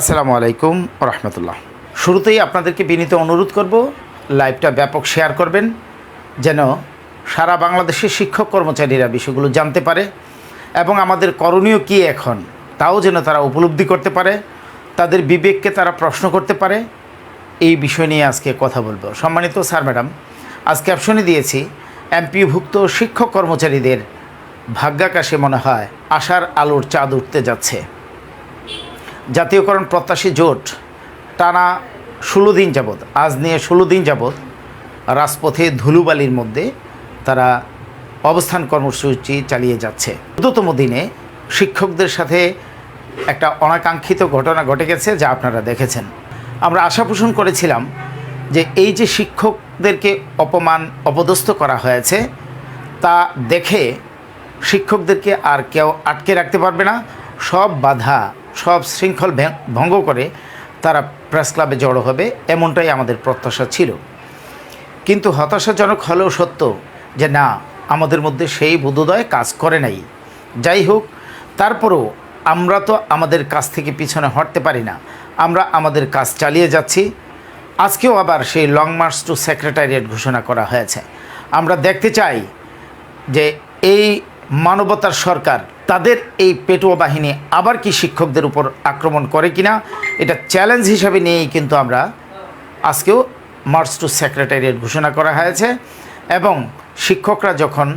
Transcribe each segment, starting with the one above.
আসসালামু আলাইকুম রহমতুল্লাহ শুরুতেই আপনাদেরকে বিনীত অনুরোধ করব, লাইভটা ব্যাপক শেয়ার করবেন, যেন সারা বাংলাদেশের শিক্ষক কর্মচারীরা বিষয়গুলো জানতে পারে এবং আমাদের করণীয় কী এখন, তাও যেন তারা উপলব্ধি করতে পারে, তাদের বিবেককে তারা প্রশ্ন করতে পারে, এই বিষয় নিয়ে আজকে কথা বলব। সম্মানিত স্যার, ম্যাডাম আজ ক্যাপশনে দিয়েছি এমপিভুক্ত শিক্ষক কর্মচারীদের ভাগ্যাকাশে মনে হয় আশার আলোর চাঁদ উঠতে যাচ্ছে। জাতীয়করণ প্রত্যাশী জোট টানা ষোলো দিন যাবৎ, আজ নিয়ে ষোলো দিন যাবৎ রাজপথে ধুলুবালির মধ্যে তারা অবস্থান কর্মসূচি চালিয়ে যাচ্ছে। চোদ্দতম দিনে শিক্ষকদের সাথে একটা অনাকাঙ্ক্ষিত ঘটনা ঘটে গেছে যা আপনারা দেখেছেন। আমরা আশা পোষণ করেছিলাম যে এই যে শিক্ষকদেরকে অপমান অপদস্থ করা হয়েছে, তা দেখে শিক্ষকদেরকে আর কেউ আটকে রাখতে পারবে না। সব বাধা সব শৃঙ্খল ভঙ্গ করে তারা প্রেস ক্লাবে জড়ো হবে, এমনটাই আমাদের প্রত্যাশা ছিল। কিন্তু হতাশাজনক হলেও সত্য যে না, আমাদের মধ্যে সেই বোধোদয় কাজ করে নাই। যাই হোক, তারপরও আমরা তো আমাদের কাছ থেকে পিছনে হটতে পারি না। আমরা আমাদের কাজ চালিয়ে যাচ্ছি। আজকেও আবার সেই লং মার্চ টু সেক্রেটারিয়েট ঘোষণা করা হয়েছে। আমরা দেখতে চাই যে এই মানবতার সরকার তাদের এই পেটুয়া বাহিনী আবার কি শিক্ষকদের উপর আক্রমণ করে কিনা, এটা চ্যালেঞ্জ হিসাবে নিয়েই কিন্তু আমরা আজকেও মার্চ টু সেক্রেটারিয়েট ঘোষণা করা হয়েছে এবং শিক্ষকরা যখন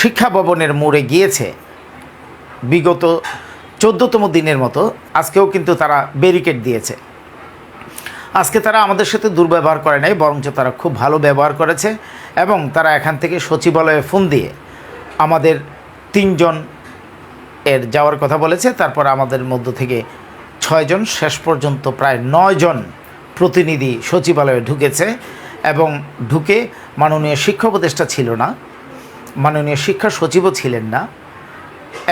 শিক্ষা ভবনের মোড়ে গিয়েছে, বিগত চোদ্দতম দিনের মতো আজকেও কিন্তু তারা ব্যারিকেড দিয়েছে। আজকে তারা আমাদের সাথে দুর্ব্যবহার করে নাই, বরঞ্চ তারা খুব ভালো ব্যবহার করেছে এবং তারা এখান থেকে সচিবালয়ে ফোন দিয়ে আমাদের তিনজন এর যাওয়ার কথা বলেছে। তারপর আমাদের মধ্য থেকে ছয়জন, শেষ পর্যন্ত প্রায় নয়জন প্রতিনিধি সচিবালয়ে ঢুকেছে এবং ঢুকে মাননীয় শিক্ষা উপদেষ্টা ছিল না, মাননীয় শিক্ষা সচিবও ছিলেন না।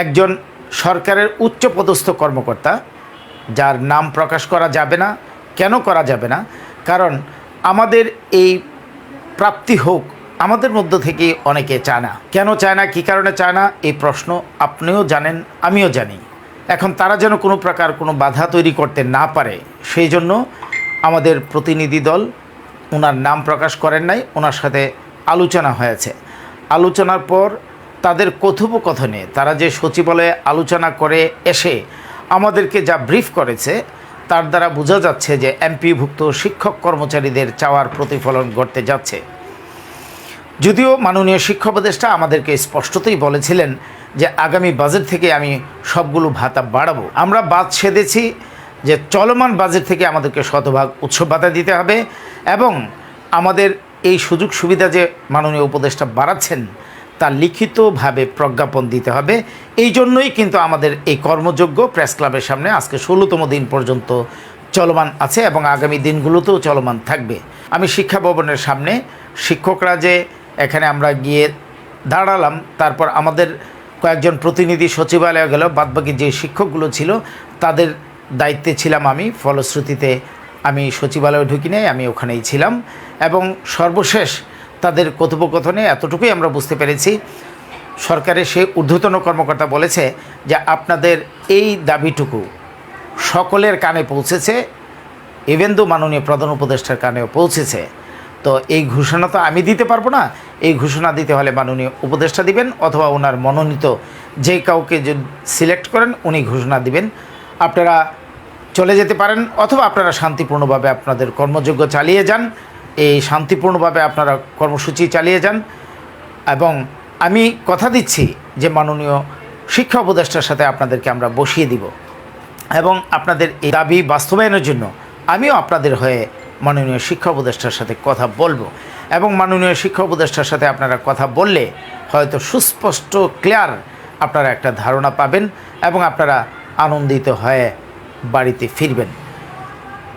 একজন সরকারের উচ্চপদস্থ কর্মকর্তা, যার নাম প্রকাশ করা যাবে না, কেন করা যাবে না, কারণ আমাদের এই প্রাপ্তি হোক আমাদের মধ্য থেকে অনেকে চায় না কেন চায় না কী কারণে চায় না এই প্রশ্ন আপনিও জানেন, আমিও জানি। এখন তারা যেন কোনো প্রকার কোনো বাধা তৈরি করতে না পারে, সেই জন্য আমাদের প্রতিনিধি দল ওনার নাম প্রকাশ করেন নাই ওনার সাথে আলোচনা হয়েছে। আলোচনার পর তাদের কথোপকথনে তারা যে সচিবালয়ে আলোচনা করে এসে আমাদেরকে যা ব্রিফ করেছে, তার দ্বারা বোঝা যাচ্ছে যে এমপিভুক্ত শিক্ষক কর্মচারীদের চাওয়ার প্রতিফলন ঘটতে যাচ্ছে। যদিও মাননীয় শিক্ষা উপদেষ্টা আমাদেরকে স্পষ্টতই বলেছিলেন যে আগামী বাজেট থেকে আমি সবগুলো ভাতা বাড়াবো। আমরা বাদ সেধেছি যে চলমান বাজেট থেকে আমাদেরকে শতভাগ উৎসব ভাতা দিতে হবে এবং আমাদের এই সুযোগ সুবিধা যে মাননীয় উপদেষ্টা বাড়াচ্ছেন, তা লিখিতভাবে প্রজ্ঞাপন দিতে হবে। এই জন্যই কিন্তু আমাদের এই কর্মযোগ্য প্রেস ক্লাবের সামনে আজকে ষোলোতম দিন পর্যন্ত চলমান আছে এবং আগামী দিনগুলোতেও চলমান থাকবে। আমি শিক্ষা ভবনের সামনে শিক্ষকরা যে এখানে আমরা গিয়ে দাঁড়ালাম। তারপর আমাদের কয়েকজন প্রতিনিধি সচিবালয়ে গেল। বাদবাকি যে শিক্ষকগুলো ছিল, তাদের দায়িত্বে ছিলাম আমি। ফলশ্রুতিতে আমি সচিবালয়ে ঢুকি নাই, আমি ওখানেই ছিলাম। এবং সর্বশেষ তাদের কথোপকথনে এতটুকুই আমরা বুঝতে পেরেছি। সরকারের সে ঊর্ধ্বতন কর্মকর্তা বলেছে যে, আপনাদের এই দাবিটুকু সকলের কানে পৌঁছেছে। ইভেন দো মাননীয় প্রধান উপদেষ্টার কানেও পৌঁছেছে। তো এই ঘোষণা তো আমি দিতে পারব না। এই ঘোষণা দিতে হলে মাননীয় উপদেষ্টা দিবেন অথবা ওনার মনোনীত যে কাউকে সিলেক্ট করেন, উনি ঘোষণা দিবেন। আপনারা চলে যেতে পারেন অথবা আপনারা শান্তিপূর্ণভাবে আপনাদের কর্মযোগ্য চালিয়ে যান। এই শান্তিপূর্ণভাবে আপনারা কর্মসূচি চালিয়ে যান। এবং আমি কথা দিচ্ছি যে মাননীয় শিক্ষা উপদেষ্টার সাথে আপনাদেরকে আমরা বসিয়ে দিব। এবং আপনাদের এই দাবি বাস্তবায়নের জন্য আমিও আপনাদের হয়ে মাননীয় শিক্ষা উপদেষ্টার সাথে কথা বলব। এবং মাননীয় শিক্ষা উপদেষ্টার সাথে আপনারা কথা বললে হয়তো সুস্পষ্ট ক্লিয়ার আপনারা একটা ধারণা পাবেন এবং আপনারা আনন্দিত হয়ে বাড়িতে ফিরবেন।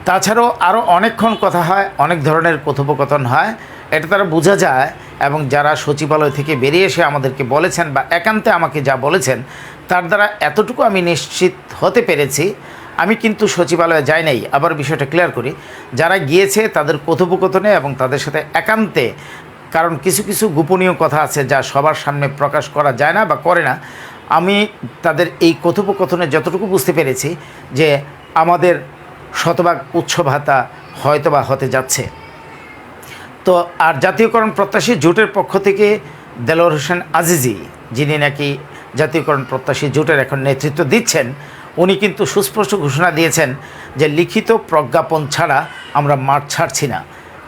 তাছাড়াও আরও অনেকক্ষণ কথা হয়, অনেক ধরনের কথোপকথন হয়। এটা তারা বোঝা যায় এবং যারা সচিবালয় থেকে বেরিয়ে এসে আমাদেরকে বলেছেন বা একান্তে আমাকে যা বলেছেন, তার দ্বারা এতটুকু আমি নিশ্চিত হতে পেরেছি আমি কিন্তু সচিবালয়ে যাই নাই, আবার বিষয়টা ক্লিয়ার করি। যারা গিয়েছে তাদের কথোপকথনে এবং তাদের সাথে একান্তে, কারণ কিছু কিছু গোপনীয় কথা আছে যা সবার সামনে প্রকাশ করা যায় না বা করে না। আমি তাদের এই কথোপকথনে যতটুকু বুঝতে পেরেছি যে আমাদের শতভাগ উৎস ভাতা হয়তোবা হতে যাচ্ছে। তো আর জাতীয়করণ প্রত্যাশী জোটের পক্ষ থেকে দেলোয়ার হোসেন আজিজি, যিনি নাকি জাতীয়করণ প্রত্যাশী জোটের এখন নেতৃত্ব দিচ্ছেন উনি কিন্তু সুস্পষ্ট ঘোষণা দিয়েছেন যে লিখিত প্রজ্ঞাপন ছাড়া আমরা মাঠ ছাড়ছি না।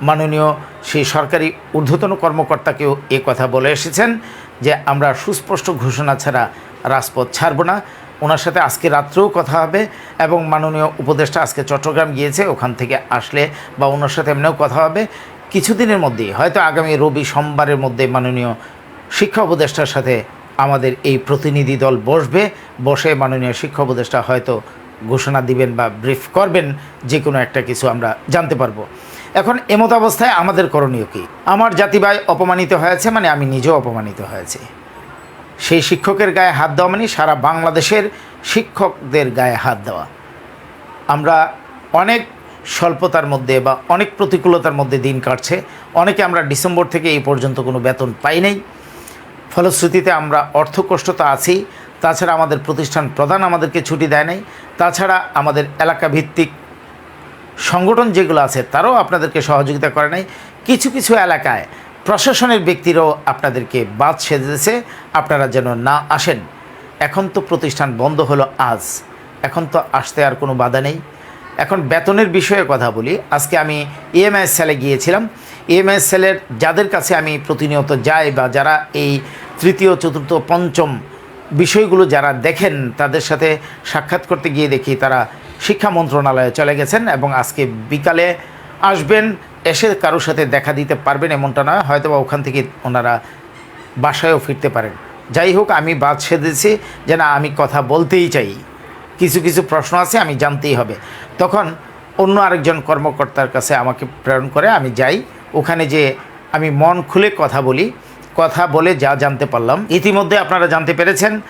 মাননীয় সেই সরকারি ঊর্ধ্বতন কর্মকর্তাকেও এ কথা বলে এসেছেন যে আমরা সুস্পষ্ট ঘোষণা ছাড়া রাজপথ ছাড়ব না। ওনার সাথে আজকে রাত্রেও কথা হবে এবং মাননীয় উপদেষ্টা আজকে চট্টগ্রাম গিয়েছে, ওখান থেকে আসলে বা ওনার সাথে এমনিও কথা হবে। কিছুদিনের মধ্যেই, হয়তো আগামী রবি সোমবারের মধ্যে মাননীয় শিক্ষা উপদেষ্টার সাথে আমাদের এই প্রতিনিধি দল বসবে। বসে মাননীয় শিক্ষা উপদেষ্টা হয়তো ঘোষণা দিবেন বা ব্রিফ করবেন যে কোনো একটা কিছু আমরা জানতে পারব। এখন এমত অবস্থায় আমাদের করণীয় কী? আমার জাতিভাই অপমানিত হয়েছে মানে আমি নিজেও অপমানিত হয়েছি। সেই শিক্ষকের গায়ে হাত দেওয়া মানে সারা বাংলাদেশের শিক্ষকদের গায়ে হাত দেওয়া। আমরা অনেক স্বল্পতার মধ্যে বা অনেক প্রতিকূলতার মধ্যে দিন কাটছে। অনেকে আমরা ডিসেম্বর থেকে এই পর্যন্ত কোনো বেতন পাই নাই। ফলশ্রুতিতে আমরা অর্থকষ্টতা আছি। তাছাড়া আমাদের প্রতিষ্ঠান প্রধান আমাদেরকে ছুটি দেয় নাই। তাছাড়া আমাদের এলাকা ভিত্তিক সংগঠন যেগুলো আছে, তারাও আপনাদেরকে সহযোগিতা করে নাই। কিছু কিছু এলাকায় প্রশাসনের ব্যক্তিরাও আপনাদেরকে বাদ সেজেছে আপনারা যেন না আসেন। এখন তো প্রতিষ্ঠান বন্ধ হলো আজ। এখন তো আসতে আর কোনো বাধা নেই। এখন বেতনের বিষয়ে কথা বলি। আজকে আমি ইএমআই সেলে গিয়েছিলাম। ইএমআই সেলের যাদের কাছে আমি প্রতিনিয়ত যাই বা যারা এই তৃতীয়, চতুর্থ, পঞ্চম বিষয়গুলো যারা দেখেন, তাদের সাথে সাক্ষাৎ করতে গিয়ে দেখি তারা শিক্ষা মন্ত্রণালয়ে চলে গেছেন এবং আজকে বিকালে আসবেন, এসে কারোর সাথে দেখা দিতে পারবেন এমনটা নয় হয়তো বা ওখান থেকে ওনারা বাসায়ও ফিরতে পারেন। যাই হোক, আমি বাদ সেধেছি যে না, আমি কথা বলতেই চাই। কিছু কিছু প্রশ্ন আছে, আমি জানতেই হবে। তখন অন্য আরেকজন কর্মকর্তার কাছে আমাকে প্রেরণ করে আমি যাই। ওখানে যে আমি মন খুলে কথা বলি। কথা বলে যা জানতে পারলাম। ইতিমধ্যে আপনারা জানতে পেরেছেন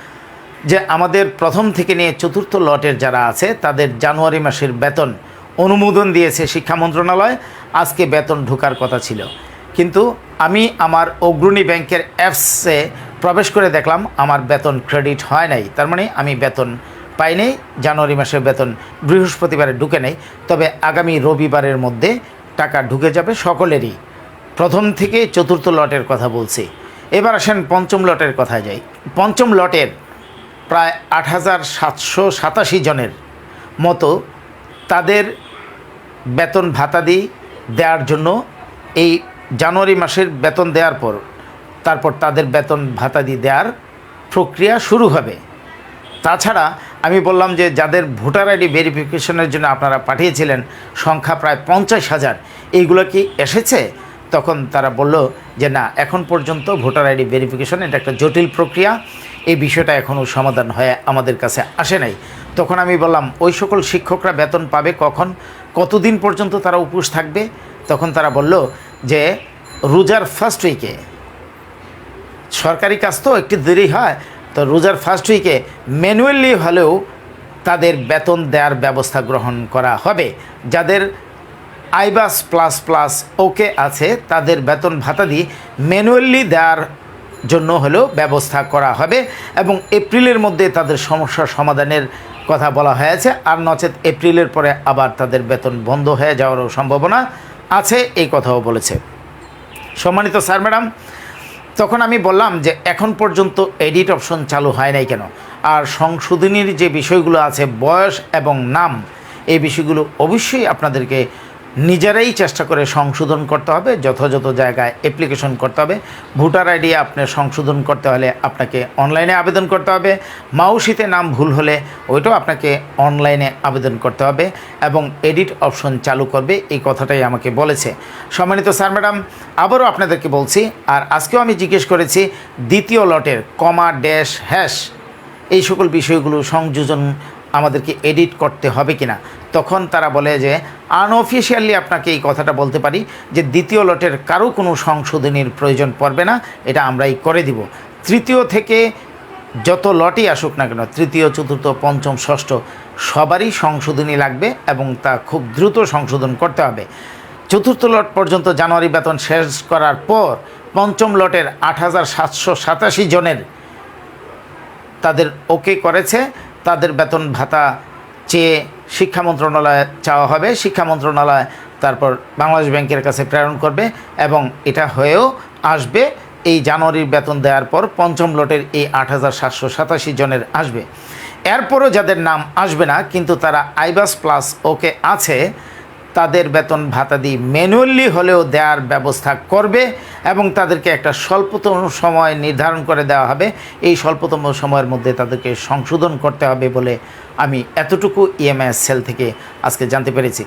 যে আমাদের প্রথম থেকে নিয়ে চতুর্থ লটের যারা আছে, তাদের জানুয়ারি মাসের বেতন অনুমোদন দিয়েছে শিক্ষা মন্ত্রণালয়। আজকে বেতন ঢোকার কথা ছিল। কিন্তু আমি আমার অগ্রণী ব্যাংকের অ্যাপসে প্রবেশ করে দেখলাম, আমার বেতন ক্রেডিট হয় নাই। তার মানে আমি বেতন পাই নাই, জানুয়ারি মাসের বেতন বৃহস্পতিবারে ঢুকে নেই। তবে আগামী রবিবারের মধ্যে টাকা ঢুকে যাবে সকলেরই। প্রথম থেকে চতুর্থ লটের কথা বলছি। এবার আসেন পঞ্চম লটের কথায় যাই। পঞ্চম লটের প্রায় আট হাজার সাতশো সাতাশি জনের মতো তাদের বেতন ভাতাদি দেওয়ার জন্য এই জানুয়ারি মাসের বেতন দেওয়ার পর, তারপর তাদের বেতন ভাতাদি দেওয়ার প্রক্রিয়া শুরু হবে। তাছাড়া আমি বললাম যে যাদের ভোটার আইডি ভেরিফিকেশনের জন্য আপনারা পাঠিয়েছিলেন, সংখ্যা প্রায় পঞ্চাশ হাজার। এইগুলো কি এসেছে? তখন তারা বলল যে, না, এখন পর্যন্ত ভোটার আইডি ভেরিফিকেশন এটা একটা জটিল প্রক্রিয়া। এই বিষয়টা এখনও সমাধান হয়ে আমাদের কাছে আসে নাই। তখন আমি বললাম, ওই সকল শিক্ষকরা বেতন পাবে কখন? কতদিন পর্যন্ত তারা উপোস থাকবে? তখন তারা বলল যে, রোজার ফার্স্ট উইকে সরকারি কাজ তো একটু দেরি হয়, তো রোজার ফার্স্ট উইকে ম্যানুয়ালি হলেও তাদের বেতন দেওয়ার ব্যবস্থা গ্রহণ করা হবে। যাদের আইবাস প্লাস প্লাস ওকে আছে, তাদের বেতন ভাতা দিয়ে ম্যানুয়ালি দেওয়ার জন্য হলেও ব্যবস্থা করা হবে এবং এপ্রিলের মধ্যে তাদের সমস্যার সমাধানের কথা বলা হয়েছে। আর নচেত এপ্রিলের পরে আবার তাদের বেতন বন্ধ হয়ে যাওয়ারও সম্ভাবনা আছে, এই কথাও বলেছে। সম্মানিত স্যার, ম্যাডাম, তখন আমি বললাম যে এখন পর্যন্ত এডিট অপশন চালু হয় নাই কেন? আর সংশোধনীর যে বিষয়গুলো আছে, বয়স এবং নাম, এই বিষয়গুলো অবশ্যই আপনাদেরকে নিজেরাই চেষ্টা করে সংশোধন করতে হবে, যথাযথ জায়গায় অ্যাপ্লিকেশন করতে হবে। ভোটার আইডি আপনার সংশোধন করতে হলে আপনাকে অনলাইনে আবেদন করতে হবে। মাউসিতে নাম ভুল হলে ওইটাও আপনাকে অনলাইনে আবেদন করতে হবে এবং এডিট অপশন চালু করবে, এই কথাটাই আমাকে বলেছে। সম্মানিত স্যার ম্যাডাম আবারও আপনাদেরকে বলছি, আর আজকেও আমি জিজ্ঞেস করেছি, দ্বিতীয় লটের কমা ড্যাশ হ্যাশ এই সকল বিষয়গুলো সংযোজন আমাদেরকে এডিট করতে হবে কিনা। তখন তারা বলে যে আনঅফিসিয়ালি আপনাকে এই কথাটা বলতে পারি যে, দ্বিতীয় লটের কারও কোনো সংশোধনীর প্রয়োজন পড়বে না, এটা আমরাই করে দিব। তৃতীয় থেকে যত লটই আসুক না কেন, তৃতীয়, চতুর্থ, পঞ্চম, ষষ্ঠ, সবারই সংশোধনী লাগবে এবং তা খুব দ্রুত সংশোধন করতে হবে। চতুর্থ লট পর্যন্ত জানুয়ারি বেতন শেষ করার পর পঞ্চম লটের আট হাজার সাতশো সাতাশি জনের তাদের ওকে করেছে। তাদের বেতন ভাতা চেয়ে শিক্ষা মন্ত্রণালয়ে চাওয়া হবে। শিক্ষা মন্ত্রণালয় তারপর বাংলাদেশ ব্যাংকের কাছে প্রেরণ করবে এবং এটা হয়েও আসবে। এই জানুয়ারির বেতন দেওয়ার পর পঞ্চম লটের এই আট হাজার সাতশো সাতাশি জনের আসবে। এরপরও যাদের নাম আসবে না, কিন্তু তারা আইবাস প্লাস ওকে আছে। তাদের বেতন ভাতাদি ম্যানুয়ালি হলেও দেওয়ার ব্যবস্থা করবে এবং তাদেরকে একটা স্বল্পতম সময় নির্ধারণ করে দেওয়া হবে। এই স্বল্পতম সময়ের মধ্যে তাদেরকে সংশোধন করতে হবে বলে আমি এতটুকু ইএমআই সেল থেকে আজকে জানতে পেরেছি।